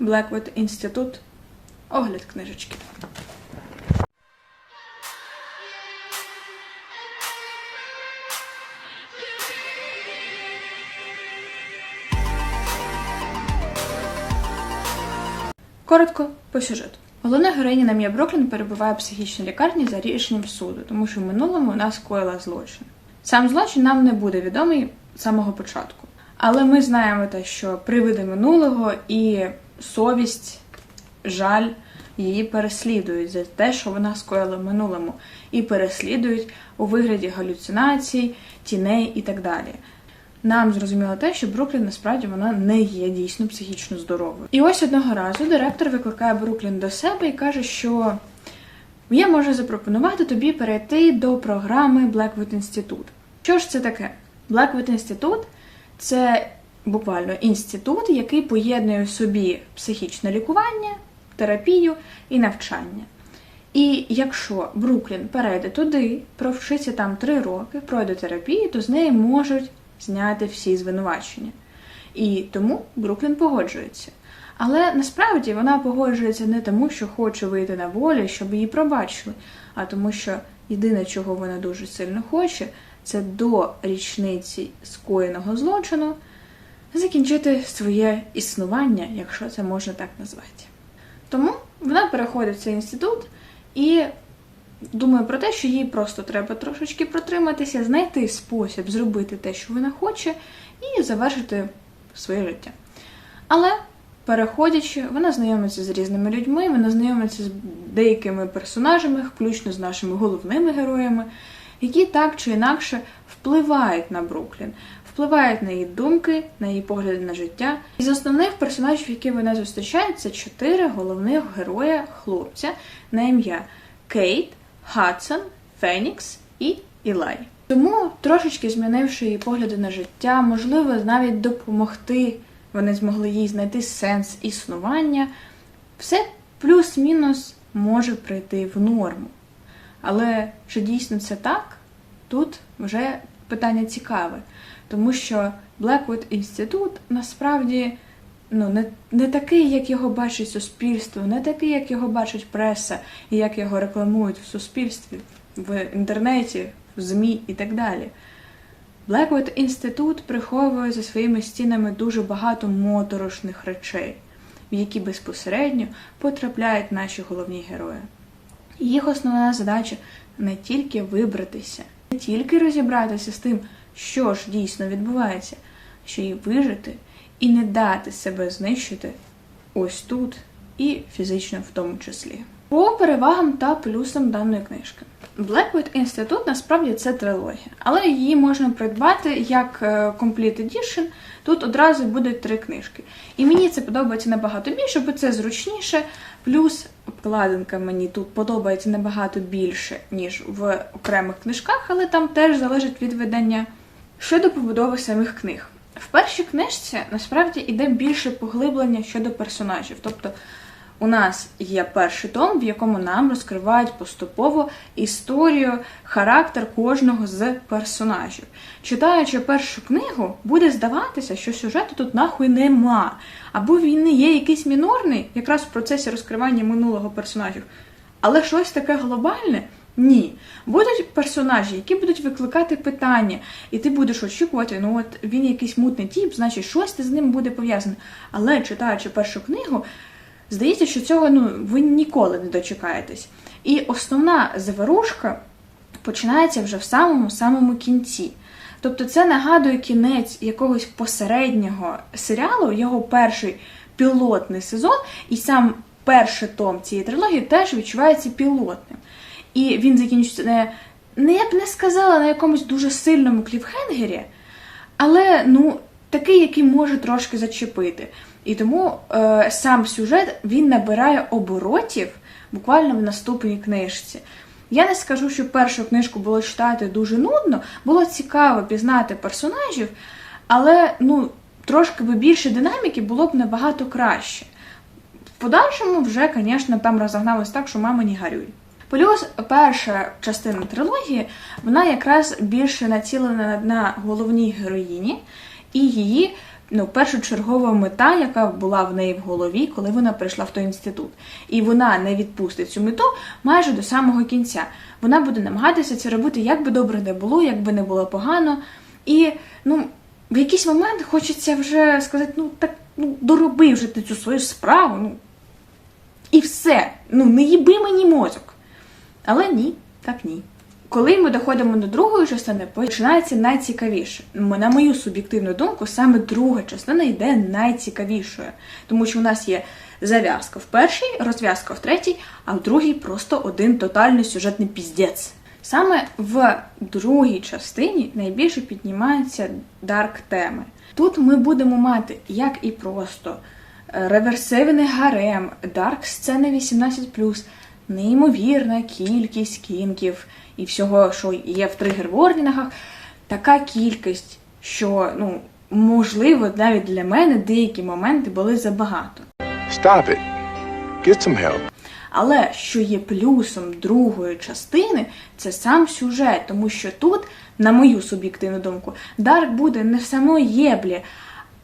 Blackwood Інститут. Огляд книжечки. Коротко по сюжету. Головна героїня Намія Броклін перебуває в психічній лікарні за рішенням суду, тому що в минулому вона скоїла злочин. Сам злочин нам не буде відомий з самого початку. Але ми знаємо те, що привиди минулого і совість, жаль її переслідують за те, що вона скоїла в минулому, і переслідують у вигляді галюцинацій, тіней і так далі. Нам зрозуміло те, що Бруклін насправді вона не є дійсно психічно здоровою. І ось одного разу директор викликає Бруклін до себе і каже, що я можу запропонувати тобі перейти до програми Blackwood Institute. Що ж це таке? Blackwood Institute – це буквально інститут, який поєднує в собі психічне лікування, терапію і навчання. І якщо Бруклін перейде туди, провчиться там три роки, пройде терапію, то з неї можуть зняти всі звинувачення. І тому Бруклін погоджується. Але насправді вона погоджується не тому, що хоче вийти на волю, щоб її пробачили, а тому, що єдине, чого вона дуже сильно хоче, це до річниці скоєного злочину закінчити своє існування, якщо це можна так назвати. Тому вона переходить в цей інститут і думає про те, що їй просто треба трошечки протриматися, знайти спосіб зробити те, що вона хоче, і завершити своє життя. Але, переходячи, вона знайомиться з різними людьми, вона знайомиться з деякими персонажами, включно з нашими головними героями, які так чи інакше впливають на Бруклін, впливають на її думки, на її погляди на життя. Із основних персонажів, які вона зустрічає, це чотири головних героя хлопця на ім'я Кейт, Хадсон, Фенікс і Ілай. Тому, трошечки змінивши її погляди на життя, можливо, навіть допомогти, вони змогли їй знайти сенс існування, все плюс-мінус може прийти в норму. Але чи дійсно це так? Тут вже питання цікаве, тому що Blackwood Інститут насправді ну, не, не такий, як його бачить суспільство, не такий, як його бачить преса, і як його рекламують в суспільстві, в інтернеті, в ЗМІ і так далі. Blackwood Інститут приховує за своїми стінами дуже багато моторошних речей, в які безпосередньо потрапляють наші головні герої. Їх основна задача не тільки вибратися, не тільки розібратися з тим, що ж дійсно відбувається, що й вижити і не дати себе знищити ось тут і фізично в тому числі. По перевагам та плюсам даної книжки. Blackwood Інститут насправді це трилогія, але її можна придбати як е, Complete Edition. Тут одразу будуть три книжки. І мені це подобається набагато більше, бо це зручніше. Плюс обкладинка мені тут подобається набагато більше, ніж в окремих книжках, але там теж залежить від видання. Щодо побудови самих книг. В першій книжці насправді йде більше поглиблення щодо персонажів. Тобто у нас є перший том, в якому нам розкривають поступово історію, характер кожного з персонажів. Читаючи першу книгу, буде здаватися, що сюжету тут нахуй нема. Або він не є якийсь мінорний, якраз в процесі розкривання минулого персонажів. Але щось таке глобальне. Ні. Будуть персонажі, які будуть викликати питання, і ти будеш очікувати, ну от він якийсь мутний тіп, значить щось з ним буде пов'язане. Але читаючи першу книгу, здається, що цього ну, ви ніколи не дочекаєтесь. І основна заворушка починається вже в самому-самому кінці. Тобто це нагадує кінець якогось посереднього серіалу, його перший пілотний сезон, і сам перший том цієї трилогії теж відчувається пілотним. І він закінчується не, не я б не сказала на якомусь дуже сильному кліфхенгері, але ну, такий, який може трошки зачепити. І тому е, сам сюжет він набирає оборотів буквально в наступній книжці. Я не скажу, що першу книжку було читати дуже нудно, було цікаво пізнати персонажів, але ну, трошки би більше динаміки було б набагато краще. В подальшому вже, звісно, там розогналось так, що мама не горюй. Плюс перша частина трилогії, вона якраз більше націлена на головній героїні і її ну, першочергова мета, яка була в неї в голові, коли вона прийшла в той інститут. І вона не відпустить цю мету майже до самого кінця. Вона буде намагатися це робити, як би добре не було, як би не було погано. І ну, в якийсь момент хочеться вже сказати: ну так ну, дороби вже ти цю свою справу. ну, І все. Ну, не їби мені мозок. Але ні, так ні. Коли ми доходимо до другої частини, починається найцікавіше. На мою суб'єктивну думку, саме друга частина йде найцікавішою, тому що у нас є зав'язка в першій, розв'язка в третій, а в другій просто один тотальний сюжетний піздець. Саме в другій частині найбільше піднімаються дарк теми. Тут ми будемо мати як і просто е, реверсивний гарем, дарк сцени 18+, неймовірна кількість кінків і всього, що є в тригер-ворнінгах, така кількість, що ну можливо навіть для мене деякі моменти були забагато. Stop it. Get some help. Але що є плюсом другої частини, це сам сюжет, тому що тут, на мою суб'єктивну думку, Дарк буде не в самої єблі,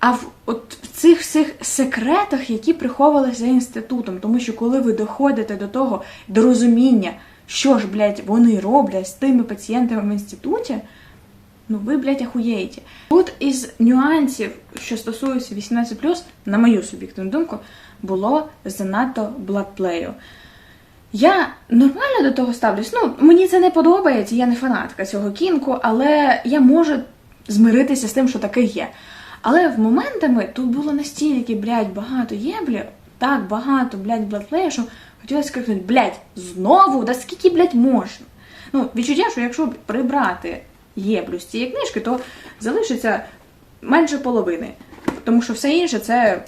а в от в цих всіх секретах, які приховувалися за інститутом. Тому що коли ви доходите до того, до розуміння, що ж, блядь, вони роблять з тими пацієнтами в інституті, ну ви, блядь, ахуєєте. Тут із нюансів, що стосуються 18+, на мою суб'єктивну думку, було занадто бладплею. Я нормально до того ставлюсь. Ну, мені це не подобається, я не фанатка цього кінку, але я можу змиритися з тим, що таке є. Але в моментами тут було настільки, блядь, багато єблі, так багато, блядь, бладплею, що хотілося сказати, блядь, знову, да скільки, блядь, можна? Ну, відчуття, що якщо прибрати єблю з цієї книжки, то залишиться менше половини. Тому що все інше це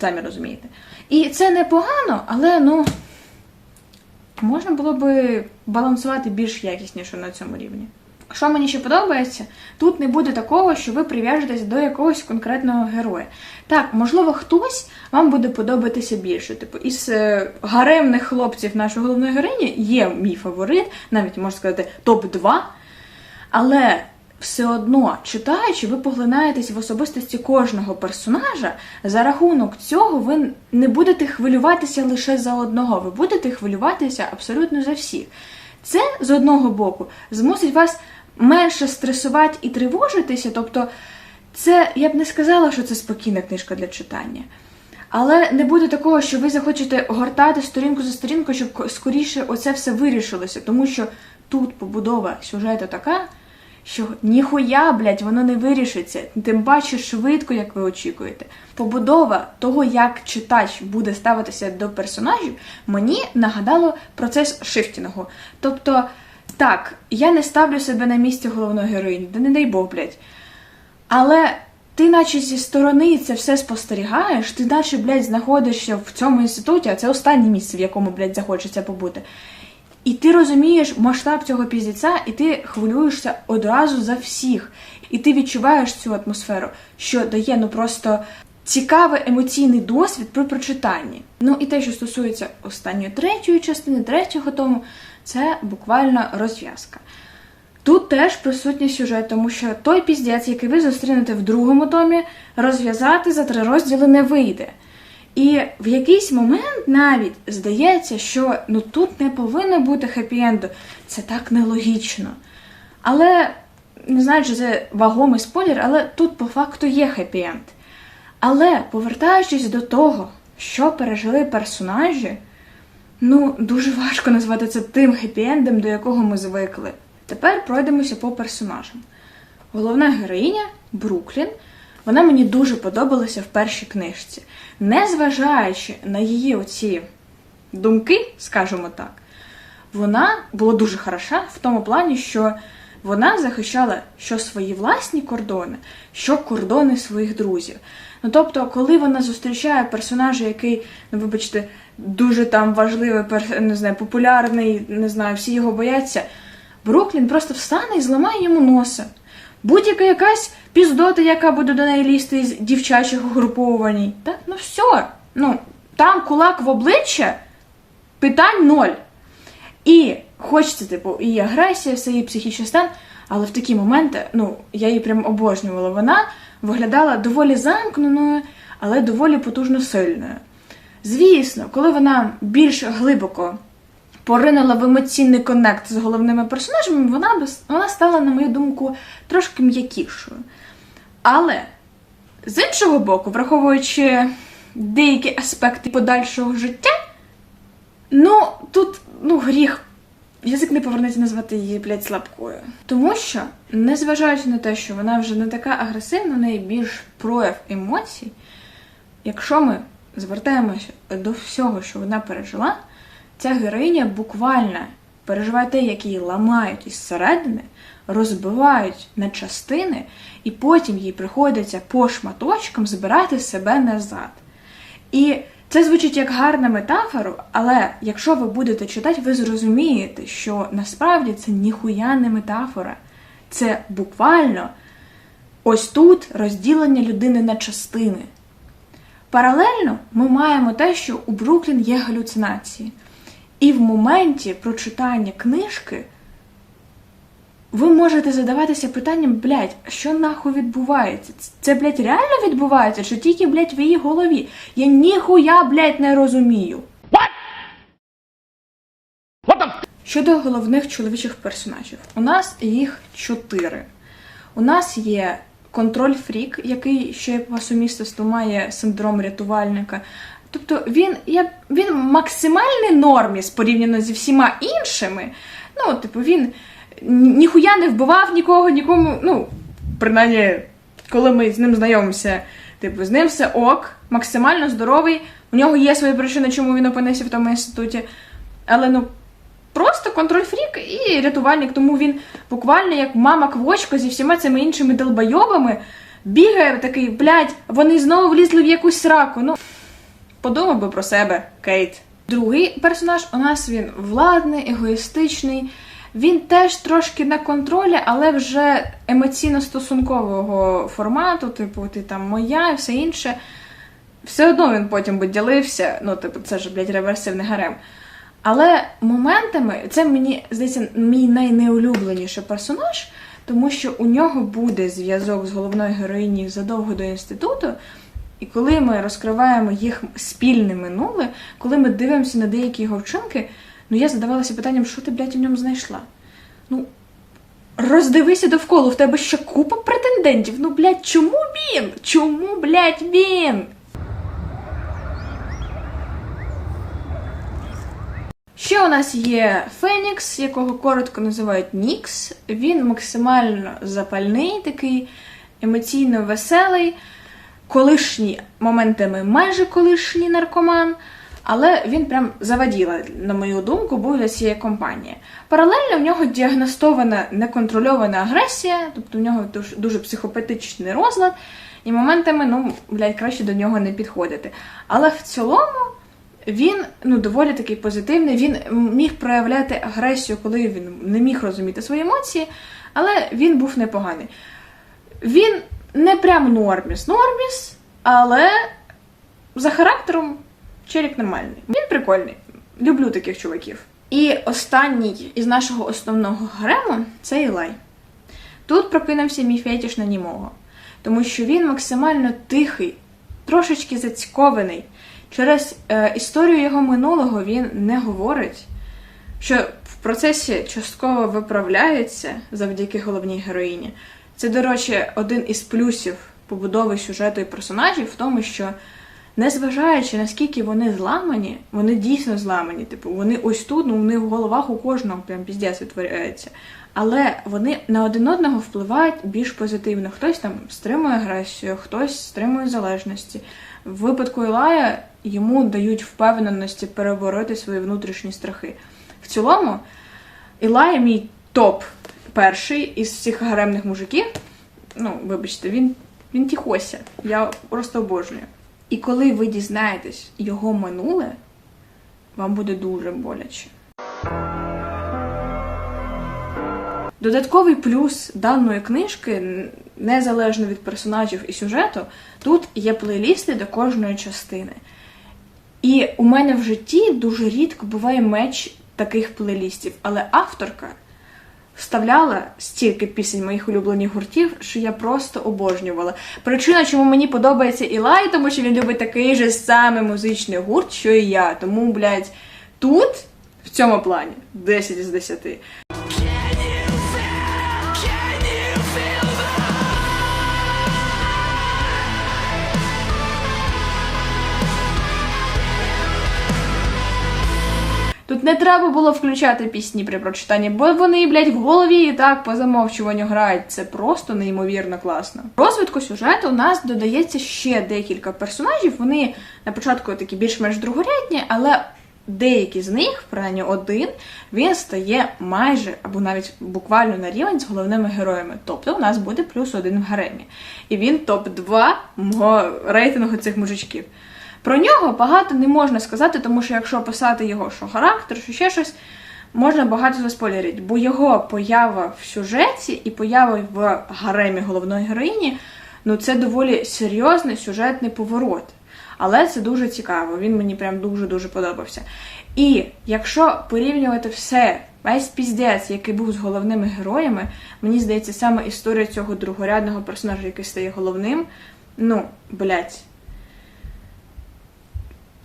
самі розумієте. І це непогано, але ну можна було би балансувати більш якісніше на цьому рівні. Що мені ще подобається, тут не буде такого, що ви прив'яжетесь до якогось конкретного героя. Так, можливо, хтось вам буде подобатися більше. Типу, із е, гаремних хлопців нашої головної героїні є мій фаворит, навіть можна сказати, топ-2. Але все одно, читаючи, ви поглинаєтесь в особистості кожного персонажа. За рахунок цього ви не будете хвилюватися лише за одного, ви будете хвилюватися абсолютно за всіх. Це з одного боку змусить вас менше стресувати і тривожитися. Тобто, це я б не сказала, що це спокійна книжка для читання. Але не буде такого, що ви захочете гортати сторінку за сторінкою, щоб скоріше оце все вирішилося. Тому що тут побудова сюжету така, що ніхуя, блядь, воно не вирішиться, тим паче швидко, як ви очікуєте. Побудова того, як читач буде ставитися до персонажів, мені нагадало процес шифтінгу. Тобто, так, я не ставлю себе на місці головної героїні, да не дай Бог, блядь. Але ти, наче зі сторони це все спостерігаєш, ти наче, блядь, знаходишся в цьому інституті, а це останнє місце, в якому, блядь, захочеться побути. І ти розумієш масштаб цього піздіця, і ти хвилюєшся одразу за всіх. І ти відчуваєш цю атмосферу, що дає ну просто цікавий емоційний досвід при прочитанні. Ну і те, що стосується останньої третьої частини, третього тому, це буквально розв'язка. Тут теж присутній сюжет, тому що той піздець, який ви зустрінете в другому томі, розв'язати за три розділи не вийде. І в якийсь момент навіть здається, що ну тут не повинно бути хеппі-енду. Це так нелогічно. Але не знаю, чи це вагомий спойлер, але тут по факту є хеппі-енд. Але повертаючись до того, що пережили персонажі, ну дуже важко назвати це тим хеппі-ендом, до якого ми звикли. Тепер пройдемося по персонажам. Головна героїня Бруклін. Вона мені дуже подобалася в першій книжці. Незважаючи на її оці думки, скажімо так, вона була дуже хороша в тому плані, що вона захищала що свої власні кордони, що кордони своїх друзів. Ну тобто, коли вона зустрічає персонажа, який, ну вибачте, дуже там важливий, не знаю, популярний, не знаю, всі його бояться, Бруклін просто встане і зламає йому носа. Будь-яка якась піздота, яка буде до неї лізти із дівчачих угруповувань. Так, ну все. Ну, там кулак в обличчя, питань ноль. І хочеться, типу, і агресія, все її психічний стан, але в такі моменти, ну, я її прям обожнювала. Вона виглядала доволі замкненою, але доволі потужно сильною. Звісно, коли вона більш глибоко поринула в емоційний коннект з головними персонажами, вона, вона стала, на мою думку, трошки м'якішою. Але з іншого боку, враховуючи деякі аспекти подальшого життя, ну тут ну, гріх. Язик не повернеться назвати її, блядь, слабкою. Тому що, незважаючи на те, що вона вже не така агресивна, в неї більш прояв емоцій, якщо ми звертаємося до всього, що вона пережила, ця героїня буквально переживає те, як її ламають із середини, розбивають на частини, і потім їй приходиться по шматочкам збирати себе назад. І це звучить як гарна метафора, але якщо ви будете читати, ви зрозумієте, що насправді це ніхуя не метафора. Це буквально ось тут розділення людини на частини. Паралельно ми маємо те, що у Бруклін є галюцинації. І в моменті прочитання книжки ви можете задаватися питанням, блядь, що нахуй відбувається? Це, блядь, реально відбувається? Чи тільки, блядь, в її голові? Я ніхуя, блядь, не розумію. Щодо головних чоловічих персонажів, у нас їх чотири. У нас є контроль фрік, який ще по сумісництву має синдром рятувальника. Тобто він, я, він максимальний норміс порівняно зі всіма іншими. Ну, типу, він ніхуя не вбивав нікого, нікому. Ну, принаймні, коли ми з ним знайомимося, типу, з ним все ок, максимально здоровий. У нього є свої причини, чому він опинився в тому інституті. Але ну. Просто контроль фрік і рятувальник, тому він буквально як мама квочка зі всіма цими іншими долбойобами бігає такий, блядь, вони знову влізли в якусь сраку. Ну, подумав би про себе, Кейт. Другий персонаж у нас він владний, егоїстичний. Він теж трошки на контролі, але вже емоційно-стосункового формату, типу, ти там моя і все інше. Все одно він потім би ділився, ну, типу, це ж, блядь, реверсивний гарем. Але моментами це мені здається мій найнеулюбленіший персонаж, тому що у нього буде зв'язок з головною героїнею задовго до інституту. І коли ми розкриваємо їх спільне минуле, коли ми дивимося на деякі його вчинки, ну я задавалася питанням, що ти, блядь, в ньому знайшла? Ну, роздивися довкола, в тебе ще купа претендентів. Ну, блядь, чому він? Чому, блядь, він? Ще у нас є Фенікс, якого коротко називають Нікс. Він максимально запальний, такий емоційно веселий, колишній моментами майже колишній наркоман, але він прям заваділа, на мою думку, був для цієї компанії. Паралельно в нього діагностована неконтрольована агресія, тобто в нього дуже, психопатичний розлад, і моментами, ну, блядь, краще до нього не підходити. Але в цілому. Він ну доволі такий позитивний. Він міг проявляти агресію, коли він не міг розуміти свої емоції, але він був непоганий. Він не прям норміс, норміс, але за характером челік нормальний. Він прикольний. Люблю таких чуваків. І останній із нашого основного гарему це Ілай. Тут прокинувся мій фетіш на німого, тому що він максимально тихий, трошечки зацькований. Через е, історію його минулого він не говорить, що в процесі частково виправляється завдяки головній героїні. Це, до речі, один із плюсів побудови сюжету і персонажів в тому, що незважаючи наскільки вони зламані, вони дійсно зламані. Типу, вони ось тут, ну в них в головах у кожного прям піздець відтворяється. Але вони на один одного впливають більш позитивно. Хтось там стримує агресію, хтось стримує залежності. В випадку Ілая йому дають впевненості перебороти свої внутрішні страхи. В цілому, Ілая мій топ перший із всіх гаремних мужиків. Ну, вибачте, він, він тіхося. Я просто обожнюю. І коли ви дізнаєтесь його минуле, вам буде дуже боляче. Додатковий плюс даної книжки, незалежно від персонажів і сюжету, тут є плейлісти до кожної частини. І у мене в житті дуже рідко буває меч таких плейлістів, але авторка вставляла стільки пісень моїх улюблених гуртів, що я просто обожнювала. Причина, чому мені подобається Ілай, тому що він любить такий же самий музичний гурт, що і я. Тому, блядь, тут, в цьому плані, 10 з 10. Не треба було включати пісні при прочитанні, бо вони, блядь, в голові і так по замовчуванню грають. Це просто неймовірно класно. Розвитку сюжету у нас додається ще декілька персонажів. Вони на початку такі більш-менш другорядні, але деякі з них, принаймні один, він стає майже або навіть буквально на рівень з головними героями. Тобто у нас буде плюс один в гаремі. І він топ-2 мого рейтингу цих мужичків. Про нього багато не можна сказати, тому що якщо описати його що характер, що ще щось, можна багато заспойлерити, бо його поява в сюжеті і поява в гаремі головної героїні, ну це доволі серйозний сюжетний поворот. Але це дуже цікаво, він мені прям дуже-дуже подобався. І якщо порівнювати все, весь піздець, який був з головними героями, мені здається, саме історія цього другорядного персонажа, який стає головним, ну, блять.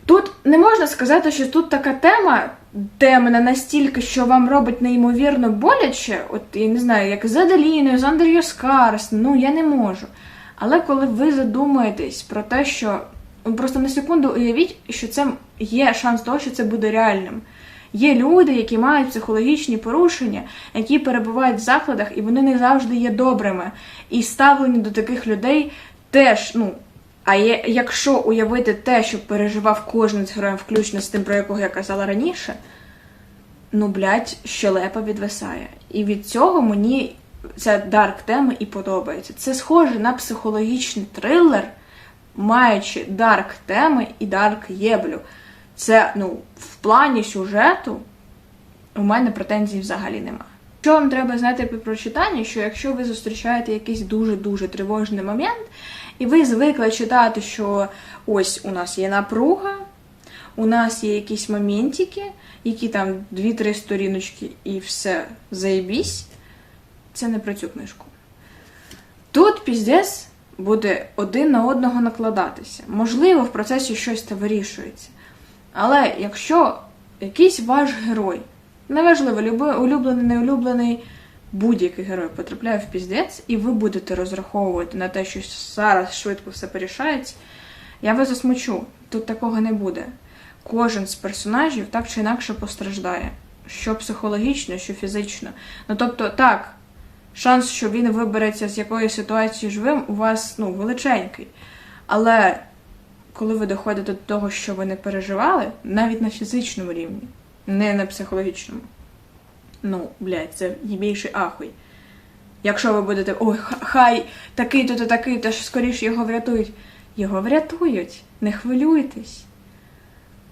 Тут не можна сказати, що тут така тема, темна настільки, що вам робить неймовірно боляче, от я не знаю, як з Аделіною, з Андрію Скарс, ну я не можу. Але коли ви задумаєтесь про те, що ну, просто на секунду уявіть, що це є шанс того, що це буде реальним. Є люди, які мають психологічні порушення, які перебувають в закладах, і вони не завжди є добрими. І ставлення до таких людей теж, ну. А є, якщо уявити те, що переживав кожен з героїв, включно з тим, про якого я казала раніше, ну, блядь, щелепа відвисає. І від цього мені ця дарк тема і подобається. Це схоже на психологічний трилер, маючи дарк теми і дарк єблю. Це, ну, в плані сюжету у мене претензій взагалі нема. Що вам треба знати при прочитанні, що якщо ви зустрічаєте якийсь дуже-дуже тривожний момент, і ви звикли читати, що ось у нас є напруга, у нас є якісь моментики, які там 2-3 сторіночки і все заєбісь, це не про цю книжку. Тут піздець буде один на одного накладатися. Можливо, в процесі щось та вирішується. Але якщо якийсь ваш герой, неважливо, улюблений, не улюблений, будь-який герой потрапляє в піздець, і ви будете розраховувати на те, що зараз швидко все порішається, я вас засмучу. Тут такого не буде. Кожен з персонажів так чи інакше постраждає. Що психологічно, що фізично. Ну тобто, так, шанс, що він вибереться з якоїсь ситуації живим, у вас ну, величенький. Але коли ви доходите до того, що ви не переживали, навіть на фізичному рівні, не на психологічному. Ну, блядь, це їбейший ахуй. Якщо ви будете, ой, хай такий-то то такий-то ж скоріше його врятують. Його врятують, не хвилюйтесь.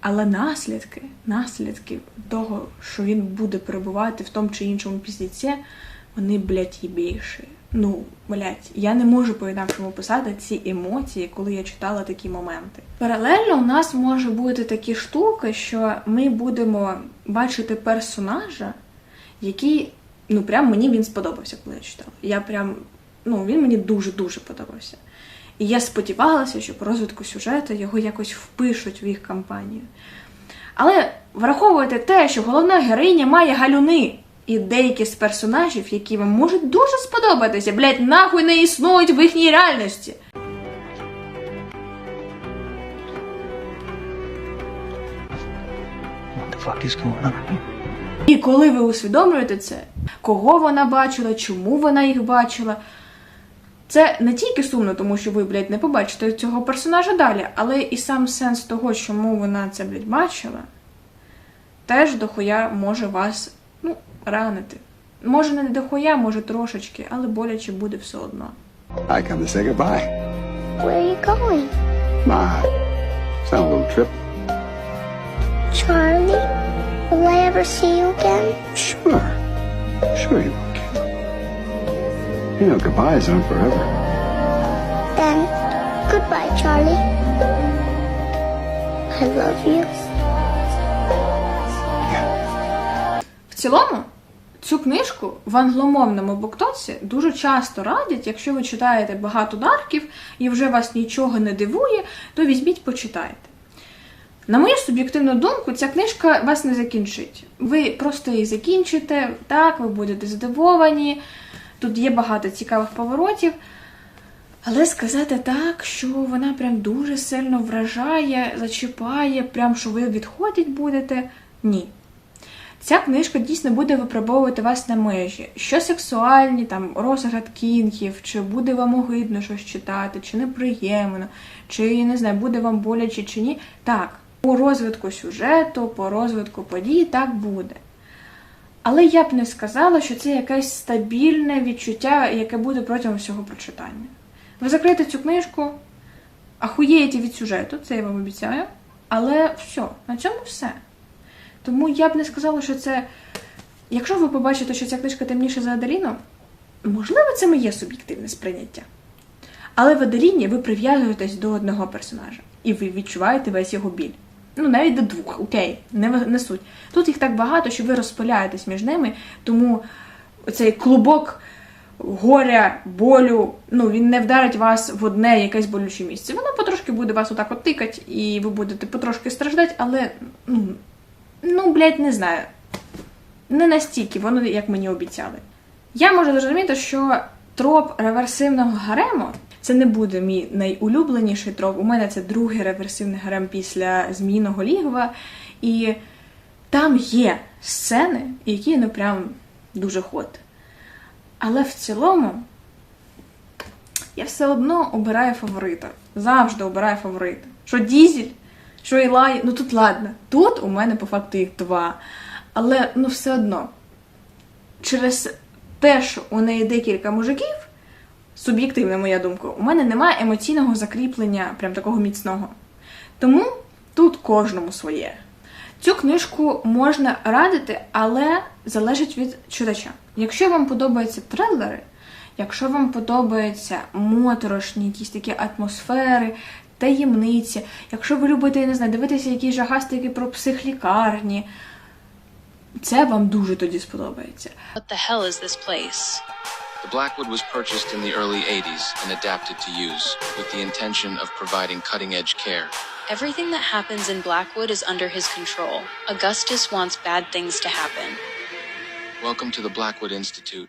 Але наслідки, наслідки того, що він буде перебувати в тому чи іншому піздіці, вони, блядь, їбейші. Ну, блядь, я не можу по-інакшому писати ці емоції, коли я читала такі моменти. Паралельно у нас може бути такі штуки, що ми будемо бачити персонажа, який, ну, прям мені він сподобався, коли я читала. Я прям, ну, він мені дуже-дуже подобався. І я сподівалася, що по розвитку сюжету його якось впишуть в їх кампанію. Але враховуйте те, що головна героїня має галюни. І деякі з персонажів, які вам можуть дуже сподобатися, блять, нахуй не існують в їхній реальності. What the fuck is going on here? І коли ви усвідомлюєте це, кого вона бачила, чому вона їх бачила, це не тільки сумно, тому що ви, блядь, не побачите цього персонажа далі, але і сам сенс того, чому вона це, блядь, бачила, теж дохуя може вас ну, ранити. Може, не дохуя, може трошечки, але боляче буде все одно. I come to say goodbye. Where are you going? My, it's not a little trip. Charlie? Will I ever see you again? Sure. Sure you will, kid. You know, goodbyes aren't forever. Then, goodbye, Charlie. I love you. В цілому, Цю книжку в англомовному буктоці дуже часто радять, якщо ви читаєте багато дарків і вже вас нічого не дивує, то візьміть, почитайте. На мою суб'єктивну думку, ця книжка вас не закінчить. Ви просто її закінчите, так, ви будете здивовані. Тут є багато цікавих поворотів. Але сказати так, що вона прям дуже сильно вражає, зачіпає, прям що ви відходять будете. Ні. Ця книжка дійсно буде випробовувати вас на межі. Що сексуальні, там розгляд кінків, чи буде вам огидно щось читати, чи неприємно, чи не знаю, буде вам боляче чи ні. Так, по розвитку сюжету, по розвитку подій так буде. Але я б не сказала, що це якесь стабільне відчуття, яке буде протягом всього прочитання. Ви закриєте цю книжку, ахуєєте від сюжету, це я вам обіцяю. Але все, на цьому все. Тому я б не сказала, що це. Якщо ви побачите, що ця книжка темніша за Аделіну, можливо, це моє суб'єктивне сприйняття. Але в Аделіні ви прив'язуєтесь до одного персонажа, і ви відчуваєте весь його біль. Ну, навіть до двох, окей, не, не суть. Тут їх так багато, що ви розпиляєтесь між ними, тому цей клубок горя, болю, ну він не вдарить вас в одне якесь болюче місце. Воно потрошки буде вас отак от тикати, і ви будете потрошки страждати, але ну, ну, блядь, не знаю. Не настільки, воно як мені обіцяли. Я можу зрозуміти, що троп реверсивного гарему це не буде мій найулюбленіший троп. У мене це другий реверсивний гарем після змійного лігва. І там є сцени, які ну прям дуже хот. Але в цілому я все одно обираю фаворита. Завжди обираю фаворита. Що Дізель, що Ілай, ну тут ладно. Тут у мене по факту їх два. Але ну все одно, через те, що у неї декілька мужиків, суб'єктивна моя думка, у мене немає емоційного закріплення, прям такого міцного. Тому тут кожному своє. Цю книжку можна радити, але залежить від читача. Якщо вам подобаються трилери, якщо вам подобаються моторошні якісь такі атмосфери, таємниці, якщо ви любите, не знаю, дивитися якісь жахастики про психлікарні, це вам дуже тоді сподобається. What the hell is this place? The Blackwood was purchased in the early 80s and adapted to use, with the intention of providing cutting edge care. Everything that happens in Blackwood is under his control. Augustus wants bad things to happen. Welcome to the Blackwood Institute.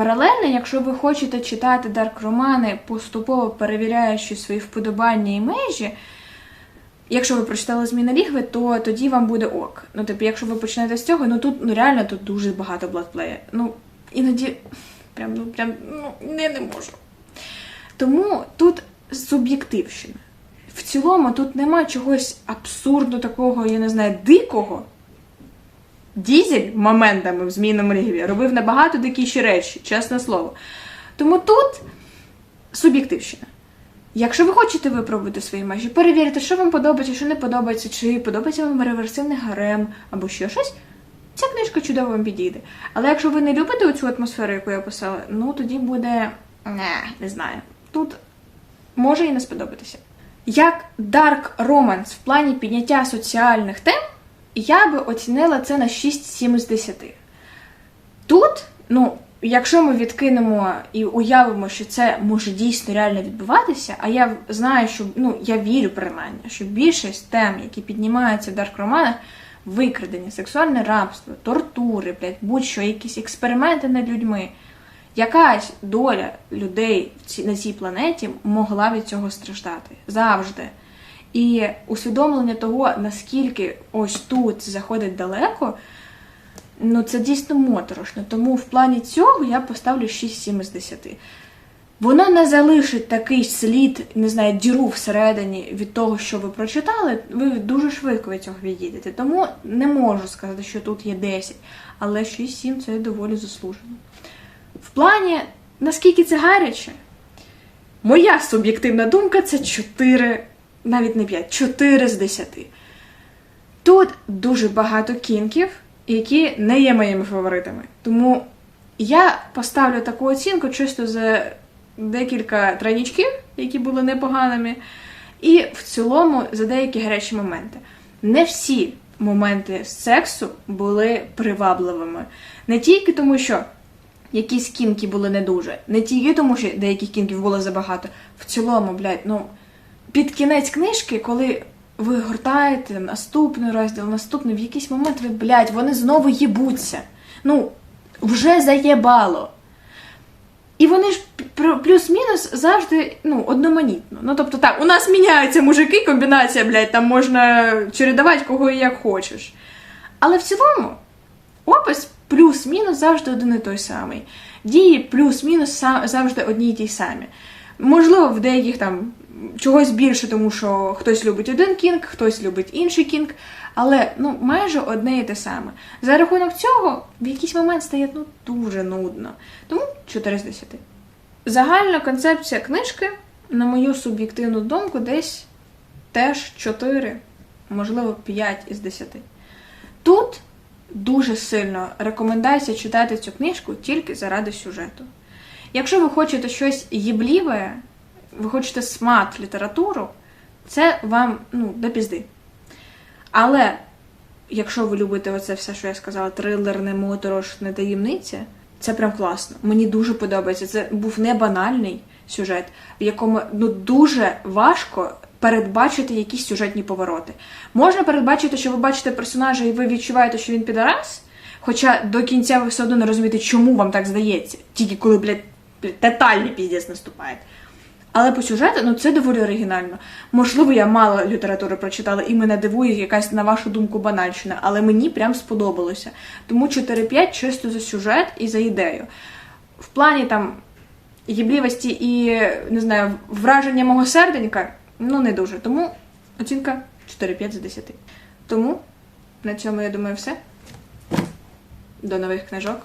Паралельно, якщо ви хочете читати дарк-романи, поступово перевіряючи свої вподобання і межі, якщо ви прочитали Зміна Лігви, то тоді вам буде ок. Ну, типу, якщо ви почнете з цього, ну тут ну реально тут дуже багато бладплея. Ну, іноді прям, ну прям ну не, не можу. Тому тут суб'єктивщина. В цілому тут нема чогось абсурду такого, я не знаю, дикого. Дізель моментами в змійному лігві робив набагато дикіші речі, чесне слово. Тому тут суб'єктивщина. Якщо ви хочете випробувати свої межі, перевірте, що вам подобається, що не подобається, чи подобається вам реверсивний гарем або ще щось, ця книжка чудово вам підійде. Але якщо ви не любите оцю атмосферу, яку я описала, ну тоді буде. Не, не знаю. Тут може і не сподобатися. Як Dark Romance в плані підняття соціальних тем, я би оцінила це на 6-7 з 10. Тут, ну, якщо ми відкинемо і уявимо, що це може дійсно реально відбуватися, а я знаю, що ну я вірю принаймні, що більшість тем, які піднімаються в дарк-романах, викрадення, сексуальне рабство, тортури, блядь, будь-що, якісь експерименти над людьми, якась доля людей на цій планеті могла від цього страждати завжди. І усвідомлення того, наскільки ось тут заходить далеко, ну це дійсно моторошно. Тому в плані цього я поставлю 6-7 з 10. Воно не залишить такий слід, не знаю, діру всередині від того, що ви прочитали. Ви дуже швидко від цього відійдете. Тому не можу сказати, що тут є 10, але 6-7 це доволі заслужено. В плані, наскільки це гаряче, Моя суб'єктивна думка це 4, навіть не 5, 4 з 10. Тут дуже багато кінків, які не є моїми фаворитами. Тому я поставлю таку оцінку чисто за декілька тройнічків, які були непоганими, і в цілому за деякі гарячі моменти. Не всі моменти сексу були привабливими. Не тільки тому, що якісь кінки були не дуже, не тільки тому, що деяких кінків було забагато. В цілому, блядь, ну під кінець книжки, коли ви гортаєте наступний розділ, наступний, в якийсь момент ви, блядь, вони знову їбуться. Ну, вже заєбало. І вони ж плюс-мінус завжди ну, одноманітно. Ну, тобто так, у нас міняються мужики, комбінація, блядь, там можна чередувати кого і як хочеш. Але в цілому опис плюс-мінус завжди один і той самий. Дії плюс-мінус завжди одні й ті самі. Можливо, в деяких там чогось більше, тому що хтось любить один кінг, хтось любить інший кінг, але ну майже одне і те саме. За рахунок цього в якийсь момент стає ну дуже нудно. Тому 4 з 10. Загальна концепція книжки, на мою суб'єктивну думку, десь теж 4, можливо, 5 із 10. Тут дуже сильно рекомендація читати цю книжку тільки заради сюжету. Якщо ви хочете щось їбліве, ви хочете смат літературу, це вам ну, до пізди. Але якщо ви любите оце все, що я сказала, трилерне, моторошне таємниця, це прям класно. Мені дуже подобається. Це був не банальний сюжет, в якому ну дуже важко передбачити якісь сюжетні повороти. Можна передбачити, що ви бачите персонажа і ви відчуваєте, що він підарас, хоча до кінця ви все одно не розумієте, чому вам так здається, тільки коли, блядь, блядь, тотальний піздець наступає. Але по сюжету, ну це доволі оригінально. Можливо, я мало літератури прочитала, і мене дивує якась, на вашу думку, банальщина, але мені прям сподобалося. Тому 4-5 чисто за сюжет і за ідею. В плані там їблівості і не знаю, враження мого серденька, ну не дуже. Тому оцінка 4-5 з 10. Тому на цьому я думаю все. До нових книжок.